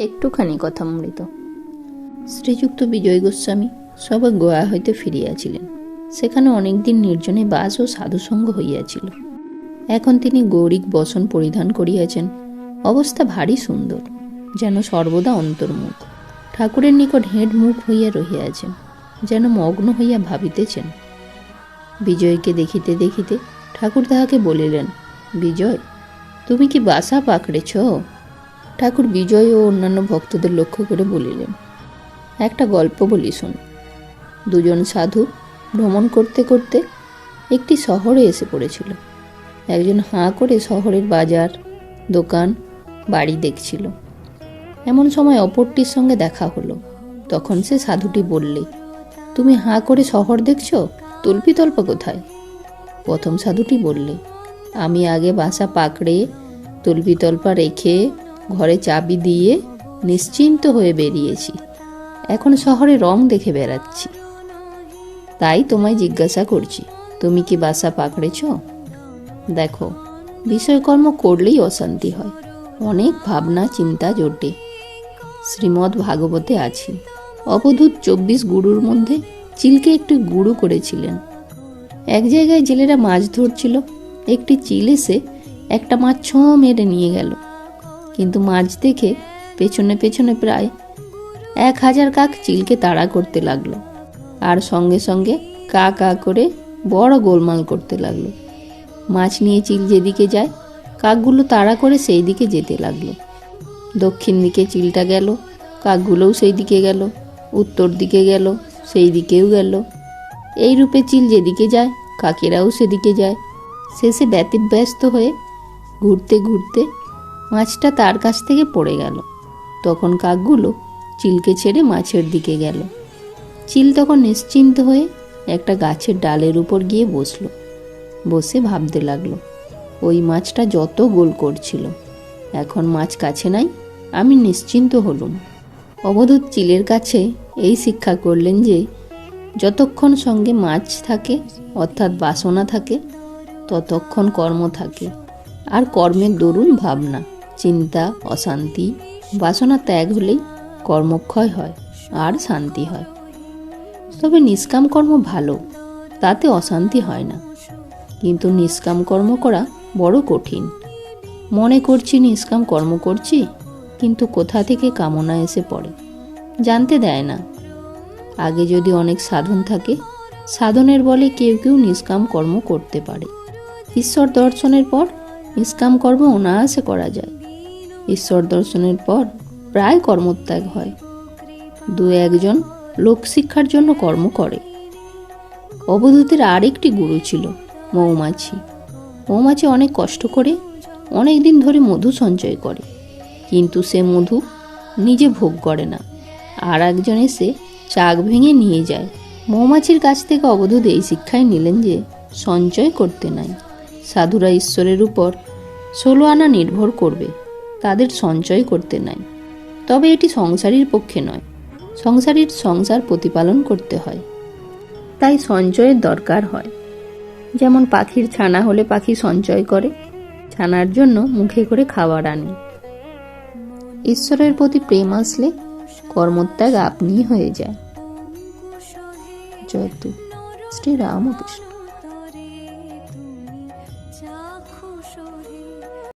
একটুখানি কথা মৃত। শ্রীযুক্ত বিজয় গোস্বামী সবে গোয়া হইতে ফিরিয়াছিলেন। সেখানে অনেকদিন নির্জনে বাস ও সাধুসঙ্গ হইয়াছিল। এখন তিনি গৌরিক বসন পরিধান করিয়াছেন। অবস্থা ভারী সুন্দর, যেন সর্বদা অন্তর্মুখ। ঠাকুরের নিকট হেঁট মুখ হইয়া রহিয়াছেন, যেন মগ্ন হইয়া ভাবিতেছেন। বিজয়কে দেখিতে দেখিতে ঠাকুর তাহাকে বলিলেন, বিজয়, তুমি কি বাসা পাকড়েছ? ঠাকুর বিজয় ও অন্যান্য ভক্তদের লক্ষ্য করে বলিলেন, একটা গল্প বলি শোন। দুজন সাধু ভ্রমণ করতে করতে একটি শহরে এসে পড়েছিল। একজন হাঁ করে শহরের বাজার, দোকান, বাড়ি দেখছিল। এমন সময় অপরটির সঙ্গে দেখা হলো। তখন সে সাধুটি বললে, তুমি হাঁ করে শহর দেখছ? তল্পি কোথায়? প্রথম সাধুটি বললে, আমি আগে বাসা পাকড়ে তল্পি তল্পা রেখে ঘরে চাবি দিয়ে নিশ্চিন্ত হয়ে বেরিয়েছি। এখন শহরে রং দেখে বেড়াচ্ছি। তাই তোমায় জিজ্ঞাসা করছি, তুমি কি বাসা পাকড়েছ? দেখো, বিষয়কর্ম করলেই অশান্তি হয়, অনেক ভাবনা চিন্তা জোটে। শ্রীমদ্ ভাগবতে আছি। অবধূত চব্বিশ গুরুর মধ্যে চিলকে একটু গুরু করেছিলেন। এক জায়গায় জেলেরা মাছ ধরছিল, একটি চিল এসে একটা মাছ ছোঁ মেরে নিয়ে গেল। কিন্তু মাছ দেখে পেছনে পেছনে প্রায় এক হাজার কাক চিলকে তাড়া করতে লাগল। আর সঙ্গে সঙ্গে কা কা করে বড় গোলমাল করতে লাগল। মাছ নিয়ে চিল যেদিকে যায়, কাকগুলো তাড়া করে সেই দিকে যেতে লাগল। দক্ষিণ দিকে চিলটা গেল, কাকগুলোও সেই দিকে গেল, উত্তর দিকে গেল সেই দিকেও গেল। এই রূপে চিল যেদিকে যায়, কাকেরাও সেদিকে যায়। শেষে ব্যতিব্যস্ত হয়ে ঘুরতে ঘুরতে মাছটা তার কাছ থেকে পড়ে গেল। তখন কাকগুলো চিলকে ছেড়ে মাছের দিকে গেল। চিল তখন নিশ্চিন্ত হয়ে একটা গাছের ডালের উপর গিয়ে বসল। বসে ভাবতে লাগল, ওই মাছটা যত গোল করছিল। এখন মাছ কাছে নাই, আমি নিশ্চিন্ত হলুম। অবধূত চিলের কাছে এই শিক্ষা করলেন যে, যতক্ষণ সঙ্গে মাছ থাকে, অর্থাৎ বাসনা থাকে, ততক্ষণ কর্ম থাকে। আর কর্মের দরুন ভাবনা। চিন্তা, অশান্তি, বাসনা ত্যাগ হলেই কর্মক্ষয় হয়, আর শান্তি হয়। তবে নিষ্কাম কর্ম ভালো, তাতে অশান্তি হয় না। কিন্তু নিষ্কাম কর্ম করা বড় কঠিন। মনে করছি নিষ্কাম কর্ম করছি, কিন্তু কোথা থেকে কামনা এসে পড়ে, জানতে দেয় না। আগে যদি অনেক সাধন থাকে, সাধনের বলে কেউ কেউ নিষ্কাম কর্ম করতে পারে। ঈশ্বর দর্শনের পর নিষ্কাম কর্ম অনায়াসে করা যায়। ঈশ্বর দর্শনের পর প্রায় কর্মত্যাগ হয়। দু একজন লোকশিক্ষার জন্য কর্ম করে। অবধূতের আরেকটি গুরু ছিল মৌমাছি। মৌমাছি অনেক কষ্ট করে, অনেক দিন ধরে মধু সঞ্চয় করে। কিন্তু সে মধু নিজে ভোগ করে না। আর একজন এসে চাক ভেঙে নিয়ে যায়। মৌমাছির কাছ থেকে অবধূত এই শিক্ষায় নিলেন যে সঞ্চয় করতে নাই। সাধুরা ঈশ্বরের উপর ষোলো আনা নির্ভর করবে। তাদের সঞ্চয় করতে নাই। তবে এটি সংসারীর পক্ষে নয়, সংসারীর সংসার প্রতিপালন করতে হয়। তাই সঞ্চয়ের দরকার হয়। যেমন পাখির ছানা হলে পাখি সঞ্চয় করে, ছানার জন্য মুখে করে খাবার আনে। ঈশ্বরের প্রতি প্রেম আসলে কর্মত্যাগ আপনি হয়ে যায়। জয়তু শ্রী রামকৃষ্ণ